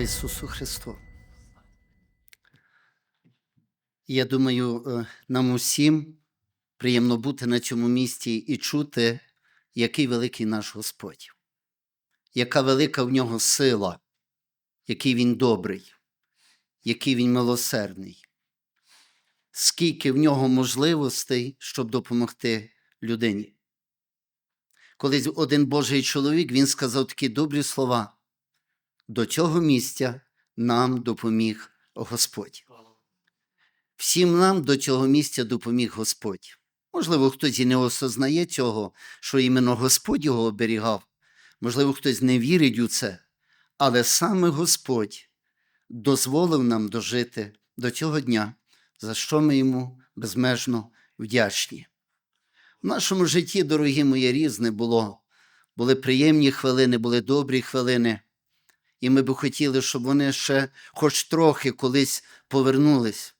Ісусу Христу! Я думаю, е, нам усім приємно бути на цьому місці і чути, який великий наш Господь, яка велика в нього сила, який він добрий, який він милосердний, скільки в нього можливостей, щоб допомогти людині. Колись один Божий чоловік він сказав такі добрі слова. До цього місця нам допоміг Господь. Всім нам до цього місця допоміг Господь. Можливо, хтось і не осознає цього, що іменно Господь його оберігав. Можливо, хтось не вірить у це, але саме Господь дозволив нам дожити до цього дня, за що ми йому безмежно вдячні. В нашому житті, дорогі мої, різне було. Були приємні хвилини, були добрі хвилини. І ми би хотіли, щоб вони ще хоч трохи колись повернулись.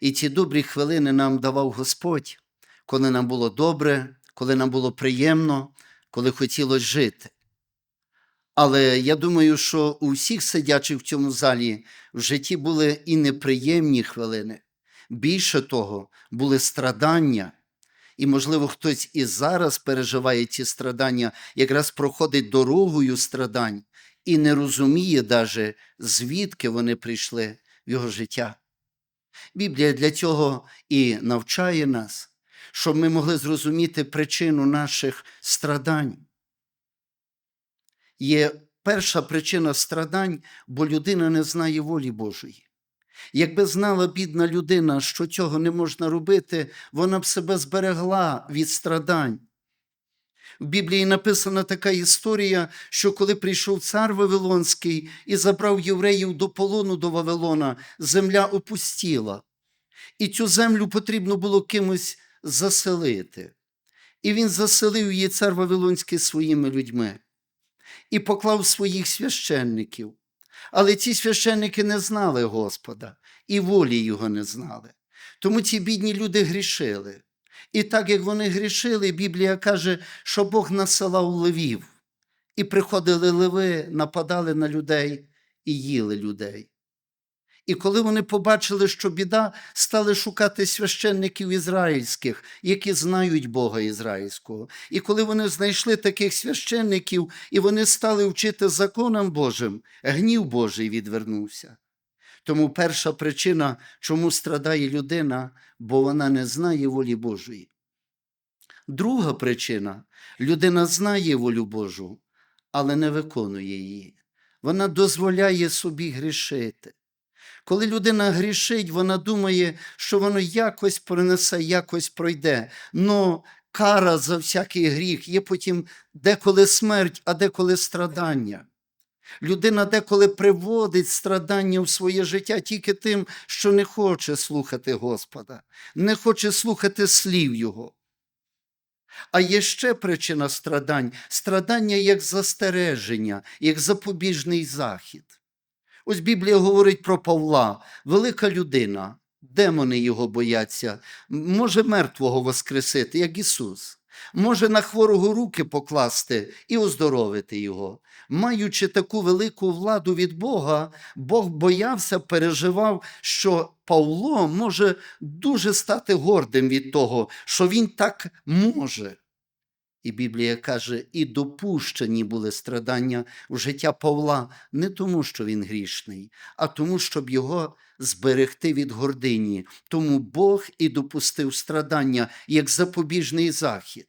І ці добрі хвилини нам давав Господь, коли нам було добре, коли нам було приємно, коли хотілося жити. Але я думаю, що у всіх сидячих в цьому залі в житті були і неприємні хвилини. Більше того, були страдання. І, можливо, хтось і зараз переживає ці страдання, якраз проходить дорогою страдань і не розуміє даже, звідки вони прийшли в його життя. Біблія для цього і навчає нас, щоб ми могли зрозуміти причину наших страдань. Є перша причина страдань, бо людина не знає волі Божої. Якби знала бідна людина, що цього не можна робити, вона б себе зберегла від страдань. В Біблії написана така історія, що коли прийшов цар Вавилонський і забрав євреїв до полону до Вавилона, земля опустіла, і цю землю потрібно було кимось заселити. І він заселив її цар Вавилонський своїми людьми і поклав своїх священників. Але ці священники не знали Господа і волі його не знали. Тому ці бідні люди грішили. І так як вони грішили, Біблія каже, що Бог насилав левів. І приходили леви, нападали на людей і їли людей. І коли вони побачили, що біда, стали шукати священників ізраїльських, які знають Бога Ізраїльського. І коли вони знайшли таких священників, і вони стали вчити законам Божим, гнів Божий відвернувся. Тому перша причина, чому страдає людина, бо вона не знає волі Божої. Друга причина людина знає волю Божу, але не виконує її. Вона дозволяє собі грішити. Коли людина грішить, вона думає, що воно якось принесе, якось пройде. Но кара за всякий гріх є потім деколи смерть, а деколи страдання. Людина деколи приводить страдання в своє життя тільки тим, що не хоче слухати Господа, не хоче слухати слів Його. А є ще причина страдань страдання як застереження, як запобіжний захід. Ось Біблія говорить про Павла, велика людина, демони його бояться, може мертвого воскресити, як Ісус, може на хворого руки покласти і оздоровити його. Маючи таку велику владу від Бога, Бог боявся, переживав, що Павло може дуже стати гордим від того, що він так може. І Біблія каже, і допущені були страдання в життя Павла не тому, що він грішний, а тому, щоб його зберегти від гордині. Тому Бог і допустив страдання як запобіжний захід.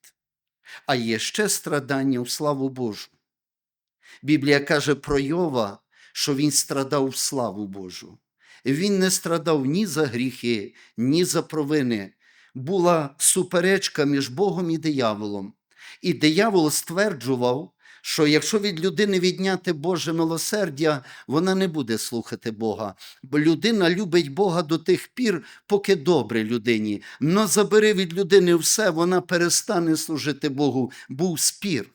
А є ще страдання в славу Божу. Біблія каже про Йова, що він страдав в славу Божу. Він не страдав ні за гріхи, ні за провини. Була суперечка між Богом і дияволом. І диявол стверджував, що якщо від людини відняти Боже милосердя, вона не буде слухати Бога. Бо людина любить Бога до тих пір, поки добре людині. Но забери від людини все, вона перестане служити Богу. Був спір.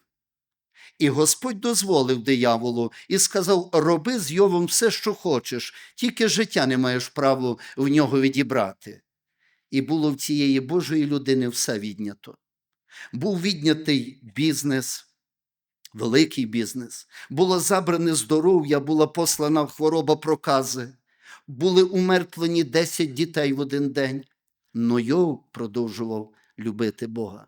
І Господь дозволив дияволу і сказав: роби з Йовом все, що хочеш, тільки життя не маєш права в нього відібрати. І було в цієї Божої людини все віднято. Був віднятий бізнес, великий бізнес, було забране здоров'я, була послана хвороба прокази, були умертвлені 10 дітей в один день. Но Йов продовжував любити Бога.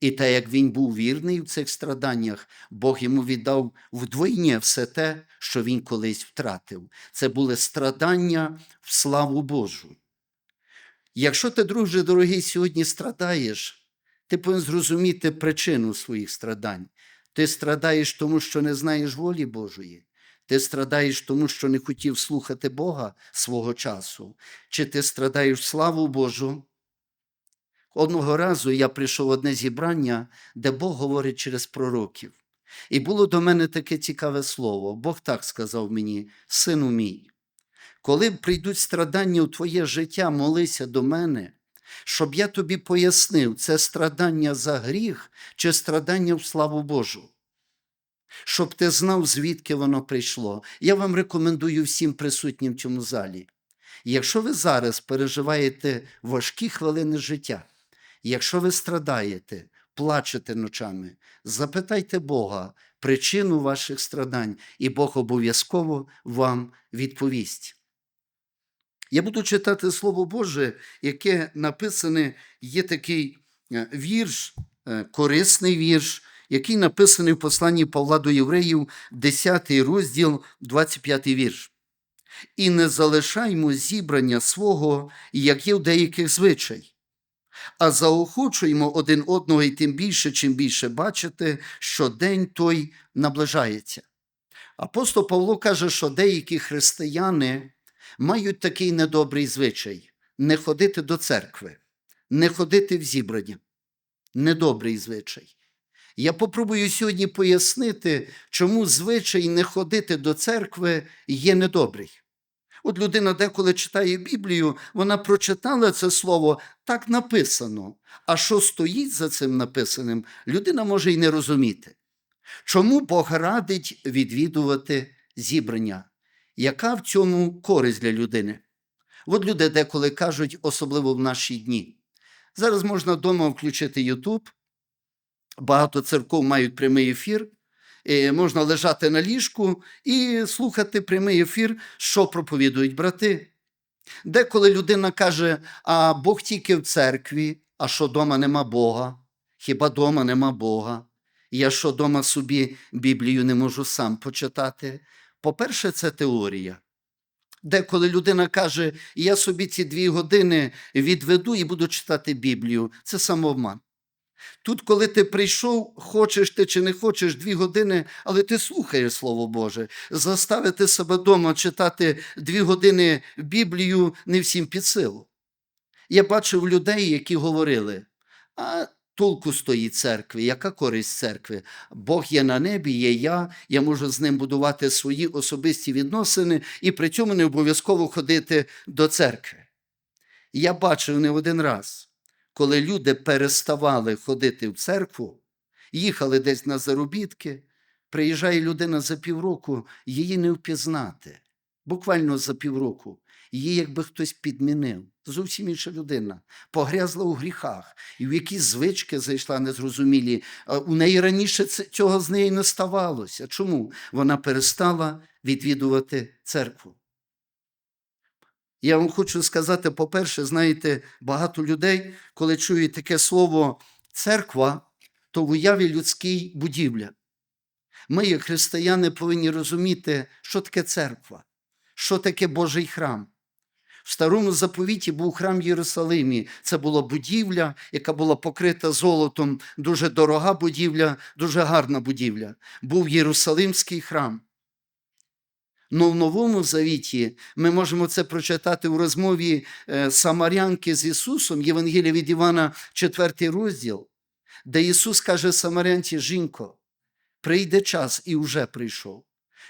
І те, як він був вірний в цих страданнях, Бог йому віддав вдвойні все те, що він колись втратив. Це були страдання в славу Божу. Якщо ти, друже дорогий, сьогодні страдаєш, ти повинен зрозуміти причину своїх страдань. Ти страдаєш тому, що не знаєш волі Божої. Ти страдаєш тому, що не хотів слухати Бога свого часу. Чи ти страдаєш славу Божу? Одного разу я прийшов в одне зібрання, де Бог говорить через пророків. І було до мене таке цікаве слово. Бог так сказав мені, сину мій, коли прийдуть страдання у твоє життя, молися до мене, щоб я тобі пояснив, це страдання за гріх чи страдання в славу Божу. Щоб ти знав, звідки воно прийшло. Я вам рекомендую всім присутнім в цьому залі. Якщо ви зараз переживаєте важкі хвилини життя, якщо ви страдаєте, плачете ночами, запитайте Бога причину ваших страдань, і Бог обов'язково вам відповість. Я буду читати Слово Боже, яке написане, є такий е, вірш, е, корисний вірш, який написаний в посланні Павла до Євреїв, 10 розділ, 25 вірш. І не залишаймо зібрання свого, як є в деяких звичай, а заохочуємо один одного і тим більше, чим більше бачите, що день той наближається. Апостол Павло каже, що деякі християни мають такий недобрий звичай не ходити до церкви, не ходити в зібрання. Недобрий звичай. Я попробую сьогодні пояснити, чому звичай не ходити до церкви є недобрий. От людина деколи читає Біблію, вона прочитала це слово, так написано. А що стоїть за цим написаним, людина може й не розуміти. Чому Бог радить відвідувати зібрання? Яка в цьому користь для людини? От люди деколи кажуть, особливо в наші дні. Зараз можна вдома включити Ютуб, багато церков мають прямий ефір, і можна лежати на ліжку і слухати прямий ефір, що проповідують брати. Деколи людина каже, а Бог тільки в церкві, а що дома нема Бога? Хіба дома нема Бога? Я що дома собі Біблію не можу сам почитати? По-перше, це теорія. Деколи людина каже, я собі ці дві години відведу і буду читати Біблію, це самообман. Тут, коли ти прийшов, хочеш ти чи не хочеш дві години, але ти слухаєш Слово Боже. Заставити себе вдома читати дві години Біблію не всім під силу. Я бачив людей, які говорили, а толку з церкви, яка користь церкви? Бог є на небі, є я, я можу з ним будувати свої особисті відносини і при цьому не обов'язково ходити до церкви. Я бачив не один раз коли люди переставали ходити в церкву, їхали десь на заробітки, приїжджає людина за півроку, її не впізнати. Буквально за півроку. Її якби хтось підмінив. Зовсім інша людина, погрязла у гріхах, і в якісь звички зайшла незрозумілі. У неї раніше цього з нею не ставалося. Чому? Вона перестала відвідувати церкву. Я вам хочу сказати, по-перше, знаєте, багато людей, коли чують таке слово церква, то в уяві людській будівля. Ми, як християни, повинні розуміти, що таке церква, що таке Божий храм. В старому заповіті був храм в Єрусалимі. Це була будівля, яка була покрита золотом, дуже дорога будівля, дуже гарна будівля. Був Єрусалимський храм. Ну, в Новому Завіті ми можемо це прочитати у розмові е, Самарянки з Ісусом, Євангелія від Івана, 4 розділ, де Ісус каже Самарянці, жінко, прийде час і вже прийшов.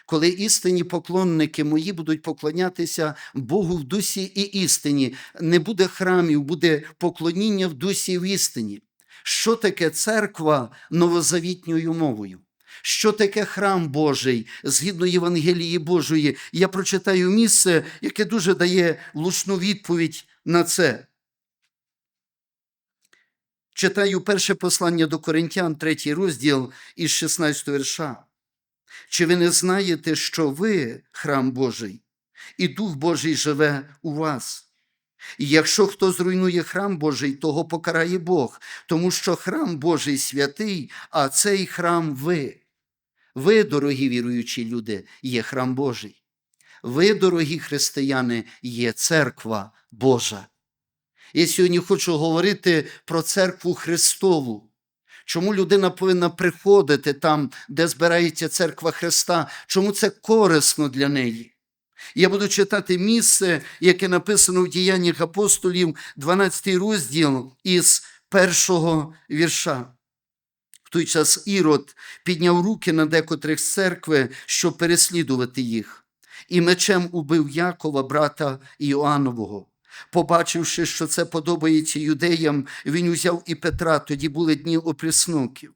Коли істинні поклонники мої будуть поклонятися Богу в дусі і істині, не буде храмів, буде поклоніння в дусі і в істині. Що таке церква новозавітньою мовою? Що таке храм Божий згідно Євангелії Божої? Я прочитаю місце, яке дуже дає влучну відповідь на це. Читаю перше послання до Коринтян, третій розділ із 16 вірша. Чи ви не знаєте, що ви храм Божий, і Дух Божий живе у вас? І якщо хто зруйнує храм Божий, того покарає Бог, тому що храм Божий святий, а цей храм ви. Ви, дорогі віруючі люди, є храм Божий. Ви, дорогі християни, є церква Божа. Я сьогодні хочу говорити про церкву Христову. Чому людина повинна приходити там, де збирається церква Христа? Чому це корисно для неї? Я буду читати місце, яке написано в діяннях апостолів, 12 розділ із першого вірша. В той час Ірод підняв руки на декотрих з церкви, щоб переслідувати їх, і мечем убив Якова, брата Іоаннового. Побачивши, що це подобається юдеям, він узяв і Петра, тоді були дні опріснуків.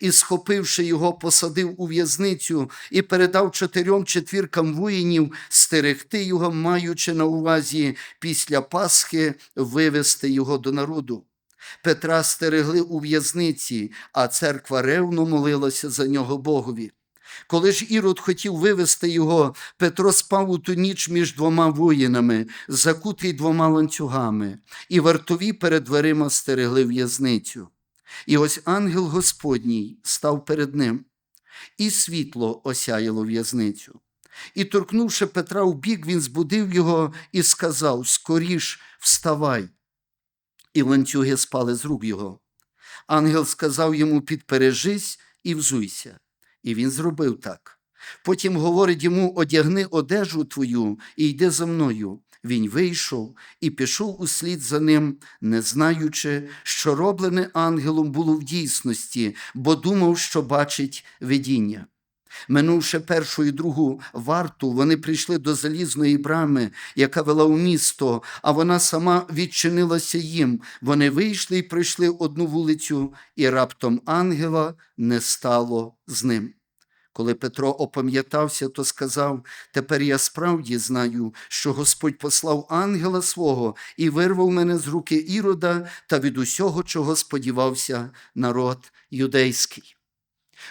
І, схопивши його, посадив у в'язницю і передав чотирьом четвіркам воїнів стерегти його, маючи на увазі після Пасхи вивести його до народу. Петра стерегли у в'язниці, а церква ревно молилася за нього Богові. Коли ж Ірод хотів вивести його, Петро спав у ту ніч між двома воїнами, закутий двома ланцюгами, і вартові перед дверима стерегли в'язницю. І ось ангел Господній став перед ним, і світло осяяло в'язницю. І, торкнувши Петра в бік, він збудив його і сказав: Скоріш вставай. І ланцюги спали з рук його. Ангел сказав йому: Підпережись і взуйся. І він зробив так. Потім говорить йому: одягни одежу твою і йди за мною. Він вийшов і пішов услід за ним, не знаючи, що роблене ангелом було в дійсності, бо думав, що бачить видіння. Минувши першу і другу варту, вони прийшли до залізної брами, яка вела у місто, а вона сама відчинилася їм. Вони вийшли і пройшли одну вулицю, і раптом ангела не стало з ним. Коли Петро опам'ятався, то сказав: Тепер я справді знаю, що Господь послав ангела свого і вирвав мене з руки Ірода та від усього, чого сподівався народ юдейський.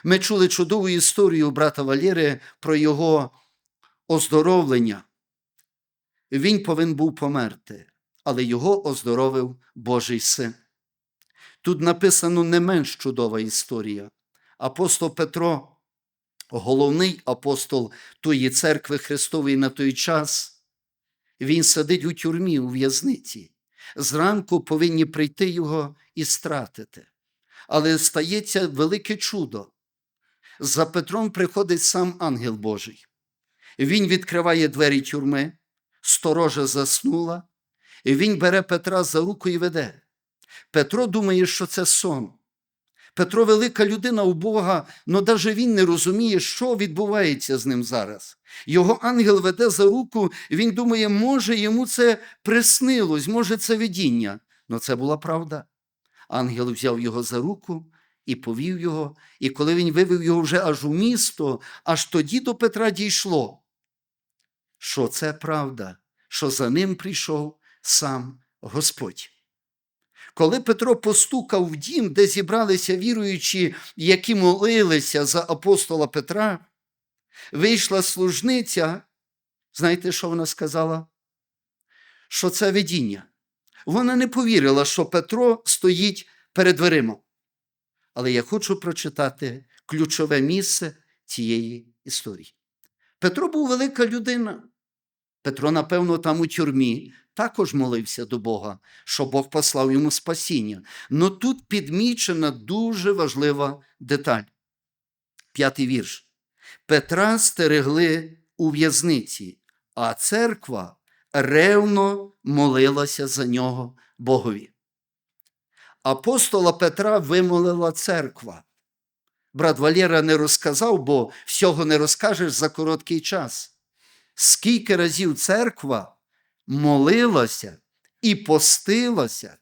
Ми чули чудову історію брата Валєри про його оздоровлення. Він повинен був померти, але його оздоровив Божий син. Тут написано не менш чудова історія. Апостол Петро головний апостол тої церкви Христової на той час, він сидить у тюрмі у в'язниці. Зранку повинні прийти його і стратити. Але стається велике чудо. За Петром приходить сам ангел Божий. Він відкриває двері тюрми, сторожа заснула, і він бере Петра за руку і веде. Петро думає, що це сон. Петро велика людина у Бога, але навіть він не розуміє, що відбувається з ним зараз. Його ангел веде за руку, він думає, може йому це приснилось, може це видіння. Але це була правда. Ангел взяв його за руку і повів його, і коли він вивів його вже аж у місто, аж тоді до Петра дійшло, що це правда, що за ним прийшов сам Господь. Коли Петро постукав в дім, де зібралися віруючі, які молилися за апостола Петра, вийшла служниця, знаєте, що вона сказала? Що це видіння. Вона не повірила, що Петро стоїть перед дверима. Але я хочу прочитати ключове місце цієї історії. Петро був велика людина. Петро, напевно, там у тюрмі також молився до Бога, що Бог послав йому спасіння. Но тут підмічена дуже важлива деталь. П'ятий вірш. Петра стерегли у в'язниці, а церква ревно молилася за нього Богові. Апостола Петра вимолила церква. Брат Валєра не розказав, бо всього не розкажеш за короткий час. Скільки разів церква молилася і постилася,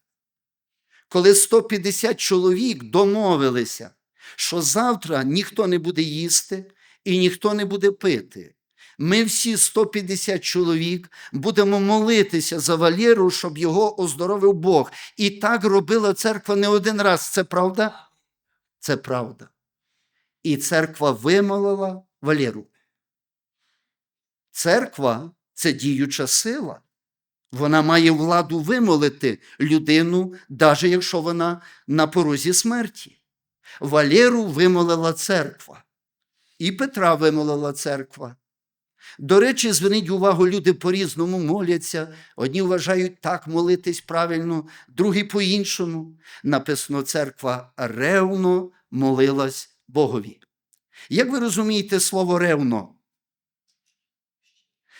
коли 150 чоловік домовилися, що завтра ніхто не буде їсти і ніхто не буде пити. Ми всі 150 чоловік будемо молитися за Валєру, щоб його оздоровив Бог. І так робила церква не один раз. Це правда? Це правда. І церква вимолила Валєру. Церква це діюча сила. Вона має владу вимолити людину, навіть якщо вона на порозі смерті. Валеру вимолила церква. І Петра вимолила церква. До речі, зверніть увагу, люди по-різному моляться. Одні вважають так молитись правильно, другі по-іншому. Написано, церква ревно молилась Богові. Як ви розумієте слово ревно?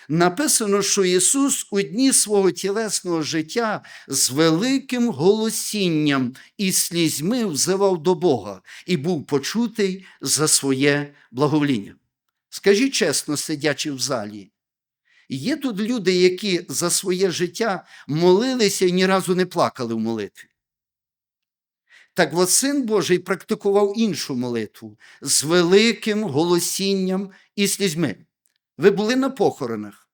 Написано, що Ісус у дні свого тілесного життя з великим голосінням і слізьми взивав до Бога і був почутий за своє благовоління. Скажіть чесно, сидячи в залі, є тут люди, які за своє життя молилися і ні разу не плакали в молитві. Так от Син Божий практикував іншу молитву з великим голосінням і слізьми. Ви були на похоронах,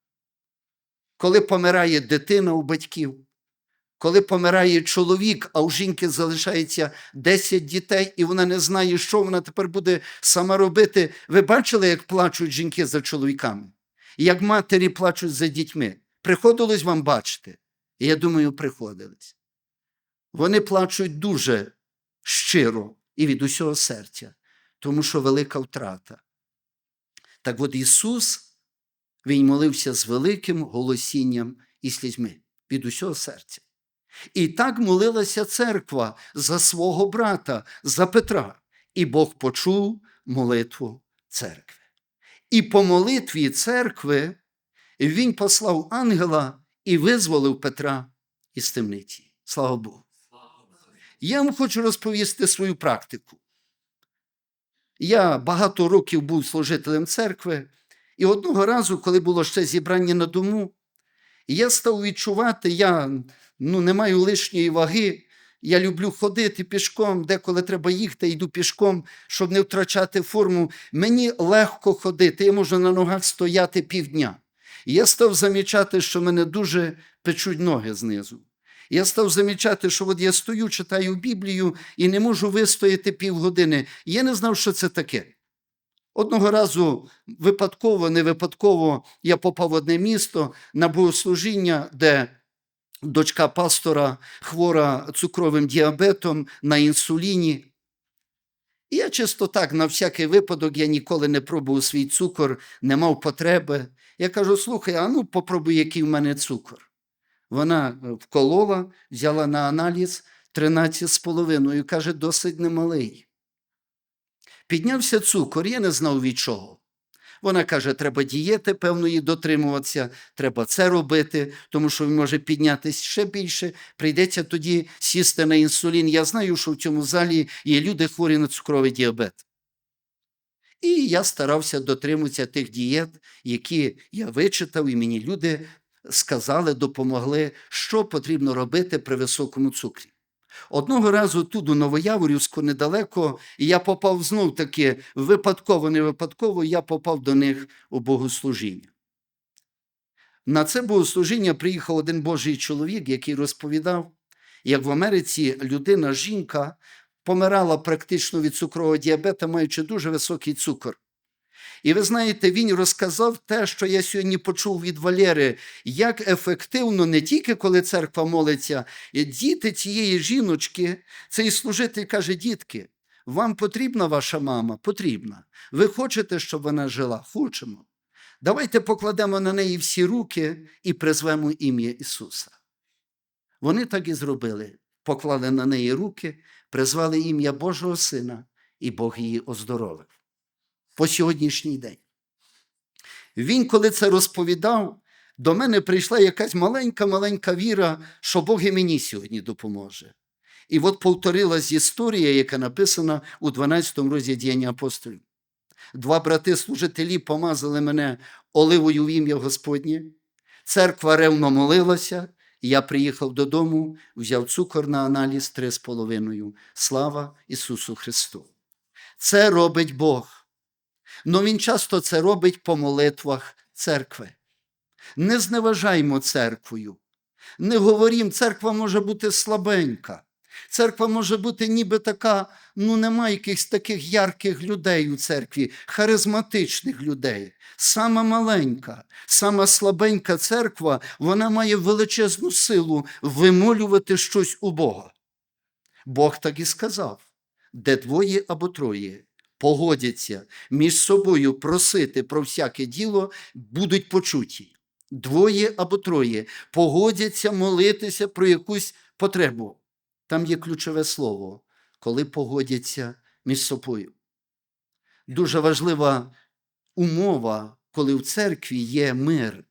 коли помирає дитина у батьків, коли помирає чоловік, а у жінки залишається 10 дітей, і вона не знає, що вона тепер буде сама робити. Ви бачили, як плачуть жінки за чоловіками, як матері плачуть за дітьми. Приходилось вам бачити? Я думаю, приходилось. Вони плачуть дуже щиро і від усього серця, тому що велика втрата. Так от Ісус, Він молився з великим голосінням і слізьми від усього серця. І так молилася церква за свого брата, за Петра, і Бог почув молитву церкви. І по молитві церкви Він послав ангела і визволив Петра із темниці. Слава Богу. Я вам хочу розповісти свою практику. Я багато років був служителем церкви, і одного разу, коли було ще зібрання на дому, я став відчувати, я ну, не маю лишньої ваги. Я люблю ходити пішком, деколи треба їхати, йду пішком, щоб не втрачати форму. Мені легко ходити, я можу на ногах стояти півдня. Я став замічати, що мене дуже печуть ноги знизу. Я став замічати, що от я стою, читаю Біблію і не можу вистояти півгодини. Я не знав, що це таке. Одного разу випадково, не випадково, я попав в одне місто на богослужіння, де дочка пастора хвора цукровим діабетом на інсуліні. І я чисто так, на всякий випадок, я ніколи не пробував свій цукор, не мав потреби. Я кажу: слухай, а ну попробуй, який в мене цукор. Вона вколола, взяла на аналіз 13,5 каже, досить немалий. Піднявся цукор, я не знав від чого. Вона каже, треба дієти певної дотримуватися, треба це робити, тому що він може піднятися ще більше, прийдеться тоді сісти на інсулін. Я знаю, що в цьому залі є люди хворі на цукровий діабет. І я старався дотримуватися тих дієт, які я вичитав, і мені люди сказали, допомогли, що потрібно робити при високому цукрі. Одного разу тут, у Новояворівську, недалеко, і я попав знов таки випадково, не випадково, я попав до них у богослужіння. На це богослужіння приїхав один Божий чоловік, який розповідав, як в Америці людина, жінка, помирала практично від цукрового діабета, маючи дуже високий цукор. І ви знаєте, він розказав те, що я сьогодні почув від Валери, як ефективно не тільки коли церква молиться, діти цієї жіночки, цей служитель каже: дітки, вам потрібна ваша мама? Потрібна. Ви хочете, щоб вона жила? Хочемо. Давайте покладемо на неї всі руки і призвемо ім'я Ісуса. Вони так і зробили. Поклали на неї руки, призвали ім'я Божого Сина, і Бог її оздоровив по сьогоднішній день. Він, коли це розповідав, до мене прийшла якась маленька-маленька віра, що Бог і мені сьогодні допоможе. І от повторилась історія, яка написана у 12 розділі діяння апостолів. Два брати-служителі помазали мене оливою в ім'я Господнє. Церква ревно молилася, я приїхав додому, взяв цукор на аналіз 3,5. Слава Ісусу Христу! Це робить Бог. Но він часто це робить по молитвах церкви. Не зневажаймо церквою. Не говорім, церква може бути слабенька. Церква може бути ніби така, ну немає якихось таких ярких людей у церкві, харизматичних людей. Сама маленька, сама слабенька церква, вона має величезну силу вимолювати щось у Бога. Бог так і сказав: де двоє або троє погодяться між собою просити про всяке діло, будуть почуті. Двоє або троє погодяться молитися про якусь потребу. Там є ключове слово, коли погодяться між собою. Дуже важлива умова, коли в церкві є мир,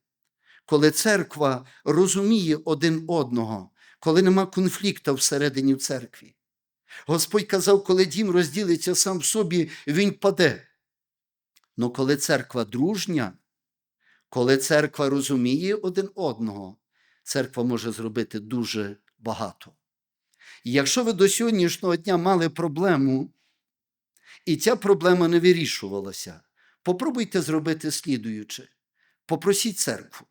коли церква розуміє один одного, коли нема конфлікту всередині в церкві. Господь казав, коли дім розділиться сам в собі, він паде. Но коли церква дружня, коли церква розуміє один одного, церква може зробити дуже багато. І якщо ви до сьогоднішнього дня мали проблему, і ця проблема не вирішувалася, попробуйте зробити слідуюче. Попросіть церкву,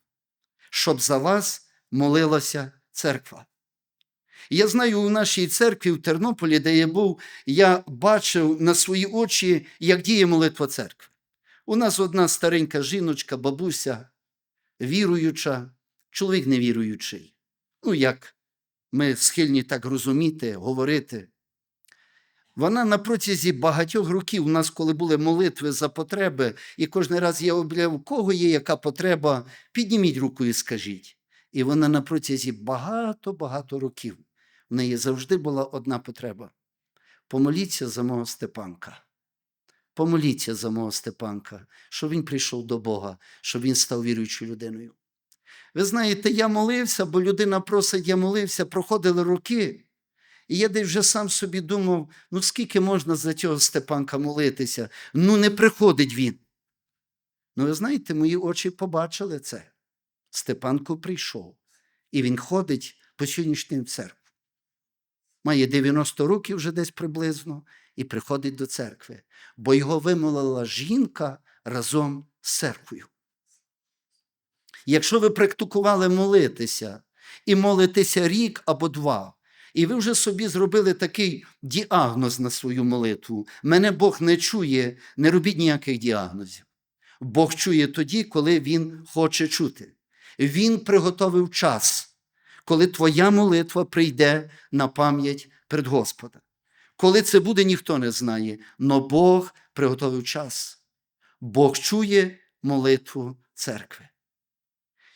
щоб за вас молилася церква. Я знаю, у нашій церкві в Тернополі, де я був, я бачив на свої очі, як діє молитва церкви. У нас одна старенька жіночка, бабуся, віруюча, чоловік невіруючий. Ну, як ми схильні так розуміти, говорити. Вона на протязі багатьох років, у нас, коли були молитви за потреби, і кожен раз я обляв, у кого є яка потреба, підніміть руку і скажіть. І вона на протязі багато-багато років. В неї завжди була одна потреба. Помоліться за мого Степанка. Помоліться за мого Степанка, щоб він прийшов до Бога, щоб він став віруючою людиною. Ви знаєте, я молився, бо людина просить, я молився, проходили роки. І я десь вже сам собі думав, ну скільки можна за цього Степанка молитися? Ну, не приходить він. Ну, ви знаєте, мої очі побачили це. Степанко прийшов, і він ходить по сьогоднішній церкві. Має 90 років вже десь приблизно, і приходить до церкви, бо його вимолила жінка разом з церквою. Якщо ви практикували молитися і молитися рік або два, і ви вже собі зробили такий діагноз на свою молитву, мене Бог не чує, не робіть ніяких діагнозів. Бог чує тоді, коли Він хоче чути. Він приготовив час, коли твоя молитва прийде на пам'ять перед Господа. Коли це буде, ніхто не знає, но Бог приготовив час. Бог чує молитву церкви.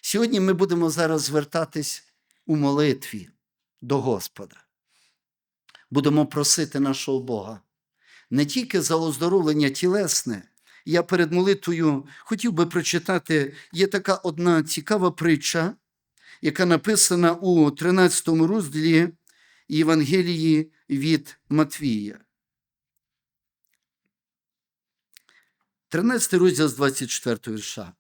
Сьогодні ми будемо зараз звертатись у молитві до Господа. Будемо просити нашого Бога не тільки за оздоровлення тілесне. Я перед молитвою хотів би прочитати, є така одна цікава притча, яка написана у 13 розділі Євангелії від Матвія. 13 розділ з 24 вірша.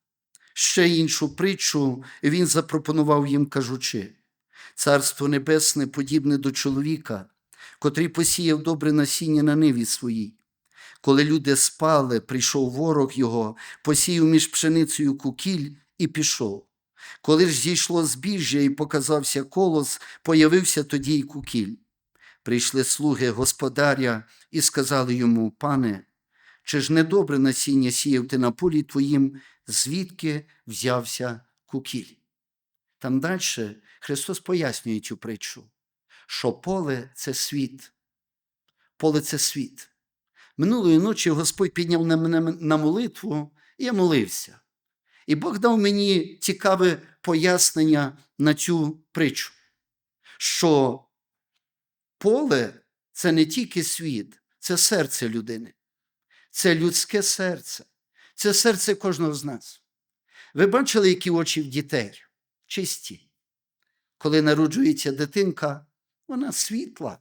Ще іншу притчу він запропонував їм, кажучи: Царство Небесне подібне до чоловіка, котрий посіяв добре насіння на ниві своїй. Коли люди спали, прийшов ворог його, посіяв між пшеницею кукіль і пішов. Коли ж зійшло збіжжя і показався колос, появився тоді й кукіль. Прийшли слуги господаря і сказали йому, пане, чи ж недобре насіння сіяв ти на полі твоїм, звідки взявся кукіль? Там далі Христос пояснює цю притчу, що поле це світ. Поле це світ. Минулої ночі Господь підняв на мене на молитву, і я молився. І Бог дав мені цікаве пояснення на цю притчу, що поле це не тільки світ, це серце людини, це людське серце, це серце кожного з нас. Ви бачили, які очі в дітей? Чисті. Коли народжується дитинка, вона світла,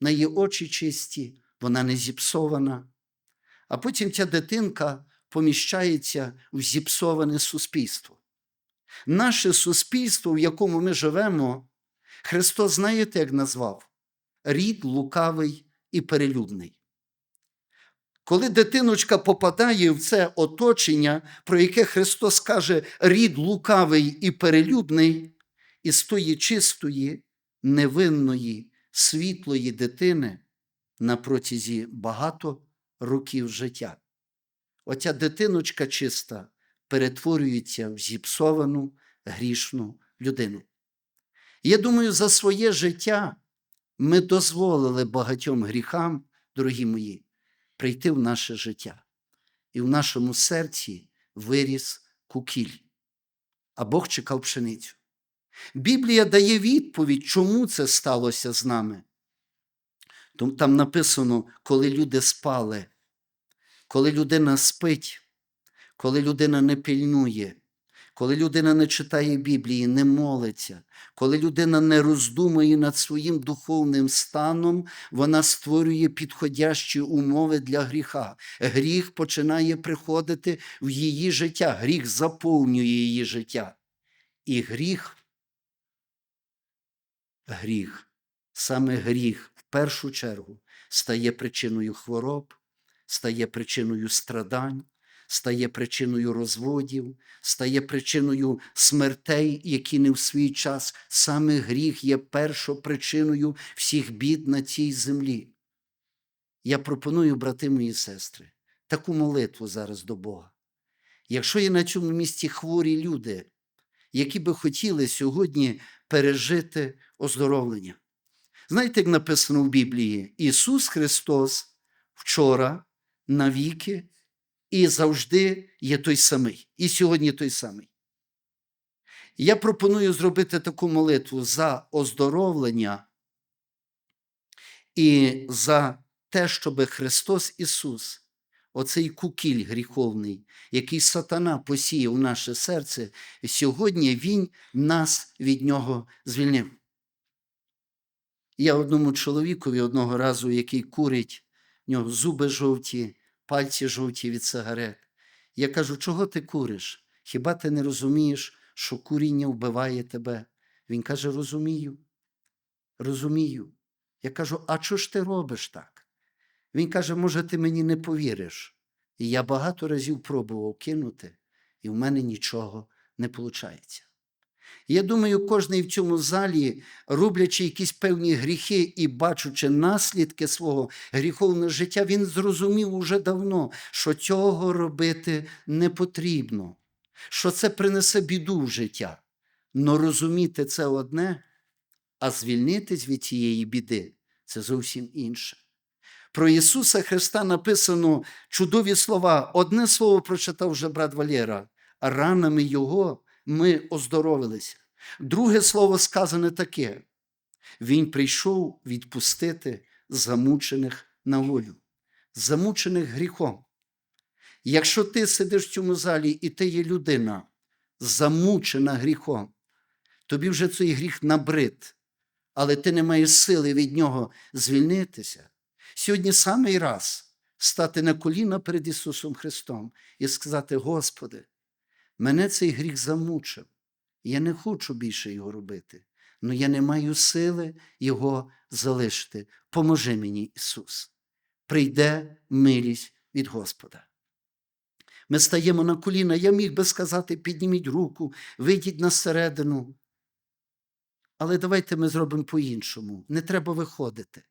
на її очі чисті, вона не зіпсована. А потім ця дитинка поміщається в зіпсоване суспільство. Наше суспільство, в якому ми живемо, Христос, знаєте, як назвав? Рід лукавий і перелюдний. Коли дитиночка попадає в це оточення, про яке Христос каже рід лукавий і перелюбний, із тої чистої, невинної, світлої дитини на протязі багато років життя. Оця дитиночка чиста перетворюється в зіпсовану грішну людину. Я думаю, за своє життя ми дозволили багатьом гріхам, дорогі мої, прийти в наше життя. І в нашому серці виріс кукіль, а Бог чекав пшеницю. Біблія дає відповідь, чому це сталося з нами. Там- написано, коли люди спали, коли людина спить, коли людина не пильнує, коли людина не читає Біблії, не молиться, коли людина не роздумує над своїм духовним станом, вона створює підходящі умови для гріха. Гріх починає приходити в її життя, гріх заповнює її життя. І гріх, гріх, саме гріх в першу чергу стає причиною хвороб, стає причиною страдань, стає причиною розводів, стає причиною смертей, які не в свій час. Саме гріх є першопричиною всіх бід на цій землі. Я пропоную, брати мої сестри, таку молитву зараз до Бога. Якщо є на цьому місці хворі люди, які би хотіли сьогодні пережити оздоровлення. Знаєте, як написано в Біблії, Ісус Христос вчора, навіки і завжди є той самий. І сьогодні той самий. Я пропоную зробити таку молитву за оздоровлення і за те, щоб Христос Ісус, оцей кукіль гріховний, який сатана посіяв в наше серце, сьогодні Він нас від нього звільнив. Я одному чоловікові одного разу, який курить, в нього зуби жовті, пальці жовті від сигарет. Я кажу, чого ти куриш? Хіба ти не розумієш, що куріння вбиває тебе? Він каже, розумію. Розумію. Я кажу, а чого ж ти робиш так? Він каже, може, ти мені не повіриш. І я багато разів пробував кинути, і в мене нічого не виходить. Я думаю, кожен в цьому залі, роблячи якісь певні гріхи і бачучи наслідки свого гріховного життя, він зрозумів уже давно, що цього робити не потрібно, що це принесе біду в життя. Но розуміти це одне, а звільнитись від цієї біди це зовсім інше. Про Ісуса Христа написано чудові слова. Одне слово прочитав вже брат Валєра, ранами Його ми оздоровилися. Друге слово сказане таке: Він прийшов відпустити замучених на волю, замучених гріхом. Якщо ти сидиш в цьому залі і ти є людина, замучена гріхом, тобі вже цей гріх набрид, але ти не маєш сили від нього звільнитися. Сьогодні самий раз стати на коліна перед Ісусом Христом і сказати: Господи, мене цей гріх замучив. Я не хочу більше його робити, але я не маю сили його залишити. Поможи мені, Ісус. Прийде милість від Господа. Ми стаємо на коліна. Я міг би сказати, підніміть руку, вийдіть на середину. Але давайте ми зробимо по-іншому. Не треба виходити.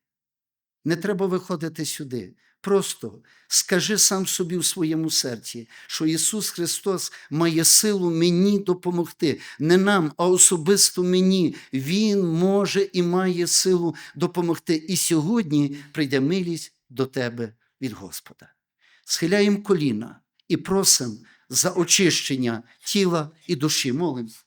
Не треба виходити сюди. Просто скажи сам собі в своєму серці, що Ісус Христос має силу мені допомогти. Не нам, а особисто мені. Він може і має силу допомогти. І сьогодні прийде милість до тебе від Господа. Схиляємо коліна і просимо за очищення тіла і душі. Молимось.